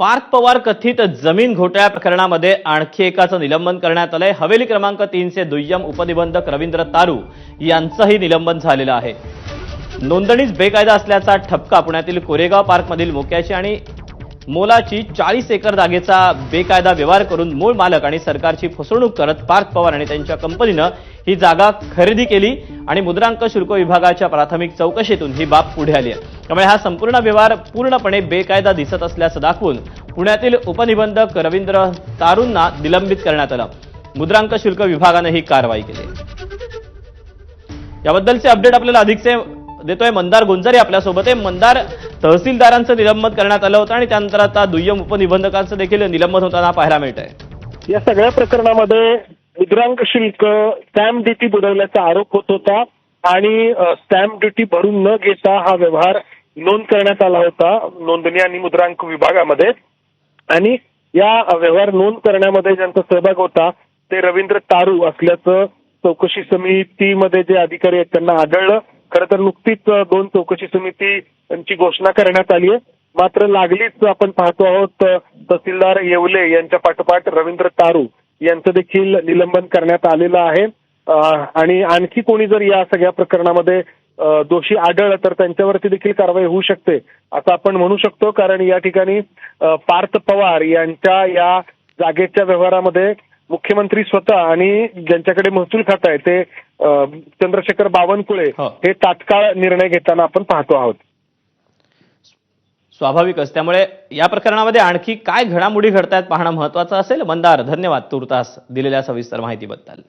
पार्थ पवार कथित जमीन घोटाळ्या प्रकरणामध्ये आणखी एकाचं निलंबन करण्यात आलंय. हवेली क्रमांक तीनचे दुय्यम उपनिबंधक रवींद्र तारू यांचंही निलंबन झालेलं आहे. नोंदणीच बेकायदा असल्याचा ठपका पुण्यातील कोरेगाव पार्कमधील मोक्याची आणि मोलाची चाळीस एकर जागेचा बेकायदा व्यवहार करून मूळ मालक आणि सरकारची फसवणूक करत पार्थ पवार आणि त्यांच्या कंपनीनं ही जागा खरेदी केली आणि मुद्रांक शुल्क विभागाच्या प्राथमिक चौकशीतून ही बाब पुढे आली आहे. त्यामुळे हा संपूर्ण व्यवहार पूर्णपणे बेकायदा दिसत असल्याचं दाखवून पुण्यातील उपनिबंधक रवींद्र तारूंना निलंबित करण्यात आलं. मुद्रांक शुल्क विभागानं ही कारवाई केली. याबद्दलचे अपडेट आपल्याला अधिकचे देतोय मंदार गुंजारी आपल्यासोबत आहे. मंदार तहसीलदारांचं निलंबन करण्यात आलं होतं आणि त्यानंतर आता दुय्यम उपनिबंधकांचं देखील निलंबन होताना पाहायला मिळत आहे या सगळ्या प्रकरणामध्ये मुद्रांक शुल्क स्टॅम्प ड्युटी बुडवल्याचा आरोप होत होता आणि स्टॅम्प ड्युटी भरून न घेता हा व्यवहार नोंद करण्यात आला होता नोंदणी आणि मुद्रांक विभागामध्ये. आणि या व्यवहार नोंद करण्यामध्ये ज्यांचा सहभाग होता ते रवींद्र तारू असल्याचं चौकशी समितीमध्ये जे अधिकारी आहेत त्यांना आढळलं. खरं तर नुकतीच दोन चौकशी समितीची घोषणा करण्यात आली आहे. मात्र लागलीच आपण पाहतो आहोत तहसीलदार येवले यांच्या पाठोपाठ रवींद्र तारू यांचं देखील निलंबन करण्यात आलेलं आहे. आणि आणखी कोणी जर या सगळ्या प्रकरणामध्ये दोषी आढळलं तर त्यांच्यावरती देखील कारवाई होऊ शकते असं आपण म्हणू शकतो. कारण या ठिकाणी पार्थ पवार यांच्या या जागेच्या व्यवहारामध्ये मुख्यमंत्री स्वतः आणि ज्यांच्याकडे महसूल खातं आहे ते चंद्रशेखर बावनकुळे हो. हे तात्काळ निर्णय घेताना आपण पाहतो आहोत. स्वाभाविकच. त्यामुळे या प्रकरणामध्ये आणखी काय घडामोडी घडतायत पाहणं महत्वाचं असेल? मंदार धन्यवाद तुर्तास दिलेल्या सविस्तर माहितीबद्दल.